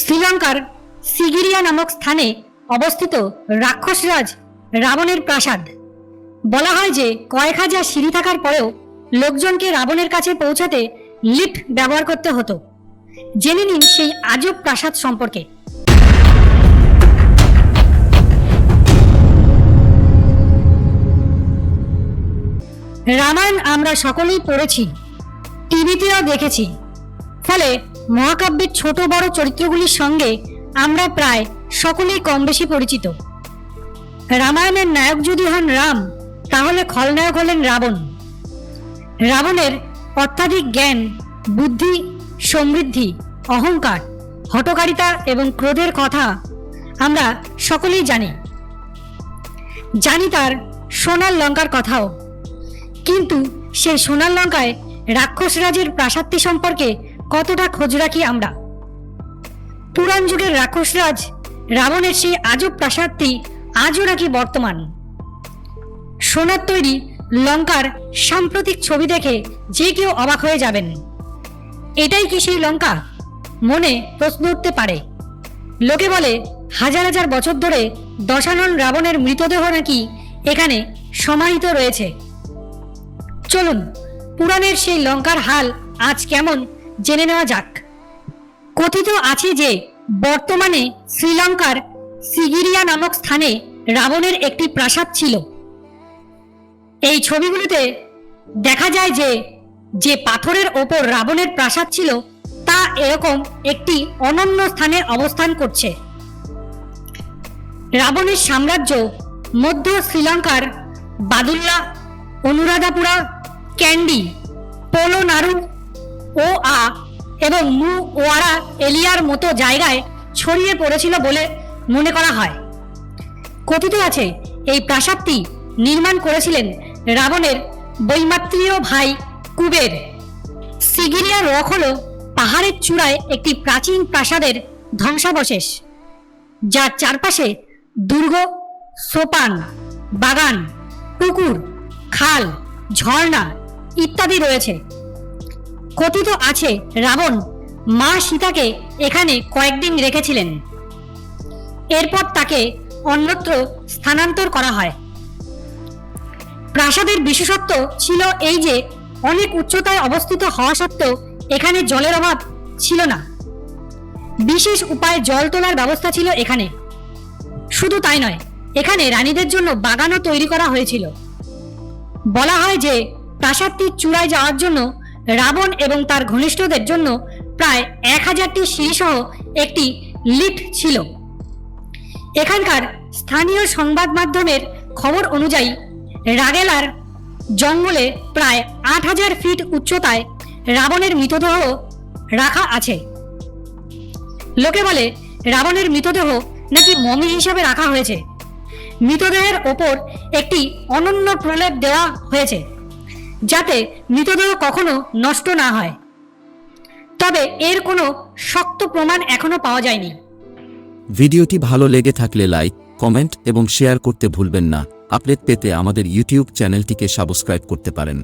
শ্রীলঙ্কার সিগিরিয়া নামক স্থানে অবস্থিত রাক্ষসরাজ রাবণের প্রাসাদ। বলা হয় যে কয়েক হাজার সিঁড়ি থাকার পরেও লোকজনকে রাবণের কাছে পৌঁছাতে লিফট ব্যবহার করতে হতো। জেনে নিন সেই আজব প্রাসাদ সম্পর্কে। রামায়ণ আমরা সকলেই পড়েছি, টিভিতেও দেখেছি। ফলে মহাকাব্যের ছোট বড় চরিত্রগুলির সঙ্গে আমরা প্রায় সকলেই কম বেশি পরিচিত। রামায়ণের নায়ক যদি হন রাম, তাহলে খলনায়ক হলেন রাবণ। রাবণের অত্যাধিক জ্ঞান, বুদ্ধি, সমৃদ্ধি, অহংকার হটকারিতা এবং ক্রোধের কথা আমরা সকলেই জানি। জানি তার সোনার লঙ্কার কথাও। কিন্তু সেই সোনার লঙ্কায় রাক্ষস রাজের প্রাসাদটি সম্পর্কে কতটা খোঁজ রাখি আমরা? পুরাণ যুগের রাক্ষসরাজ রাবণের সেই আজব প্রাসাদটি আজও নাকি বর্তমান? সোনার তৈরি লঙ্কার সাম্প্রতিক ছবি দেখে যে কেউ অবাক হয়ে যাবেন। এটাই কি সেই লঙ্কা? মনে প্রশ্ন উঠতে পারে। লোকে বলে, হাজার হাজার বছর ধরে দশানন রাবণের মৃতদেহ নাকি এখানে সমাহিত রয়েছে। চলুন, পুরাণের সেই লঙ্কার হাল আজ কেমন জেনে নেওয়া যাক। কথিত আছে যে, বর্তমানে শ্রীলঙ্কার সিগিরিয়া নামক স্থানে রাবণের একটি প্রাসাদ ছিল। এই ছবিগুলিতে দেখা যায় যে যে পাথরের ওপর রাবণের প্রাসাদ ছিল, তা এরকম একটি অনন্য স্থানে অবস্থান করছে। রাবণের সাম্রাজ্য মধ্য শ্রীলঙ্কার বাদুল্লা, অনুরাধাপুরা, ক্যান্ডি পোলো নাড়ু ও আ এবং মু ওয়ারা এলিয়ার মতো জায়গায় ছড়িয়ে পড়েছিল বলে মনে করা হয়। কথিত আছে, এই প্রাসাদটি নির্মাণ করেছিলেন রাবণের বৈমাত্রীয় ভাই কুবের। সিগিরিয়া রক হল পাহাড়ের চূড়ায় একটি প্রাচীন প্রাসাদের ধ্বংসাবশেষ, যার চারপাশে দুর্গ, সোপান, বাগান, পুকুর, খাল, ঝর্ণা ইত্যাদি রয়েছে। কথিত আছে, রাবণ। মা সীতাকে এখানে কয়েকদিন রেখেছিলেন। এরপর তাকে অন্যত্র স্থানান্তর করা হয়। প্রাসাদের বিশেষত্ব ছিল এই যে, অনেক উচ্চতায় অবস্থিত হওয়া সত্ত্বেও এখানে জলের অভাব ছিল না। বিশেষ উপায়ে জল তোলার ব্যবস্থা ছিল এখানে। শুধু তাই নয়, এখানে রানীদের জন্য বাগানও তৈরি করা হয়েছিল। বলা হয় যে প্রাসাদটির চূড়ায় যাওয়ার জন্য রাবণ এবং তার ঘনিষ্ঠদের জন্য প্রায় এক হাজারটি সিঁড়িসহ একটি লিফট ছিল। এখানকার স্থানীয় সংবাদ মাধ্যমের খবর অনুযায়ী রাগেলার জঙ্গলে প্রায় আট হাজার ফিট উচ্চতায় রাবণের মৃতদেহ রাখা আছে। লোকে বলে রাবণের মৃতদেহ নাকি মমি হিসাবে রাখা হয়েছে। মৃতদেহের ওপর একটি অনন্য প্রলেপ দেওয়া হয়েছে। যাতে মৃতদেহ কখনো নষ্ট না হয়। তবে এর কোনো শক্ত প্রমাণ এখনও পাওয়া যায়নি। ভিডিওটি ভালো লেগে থাকলে লাইক, কমেন্ট এবং শেয়ার করতে ভুলবেন না। আপডেট পেতে আমাদের ইউটিউব চ্যানেলটিকে সাবস্ক্রাইব করতে পারেন।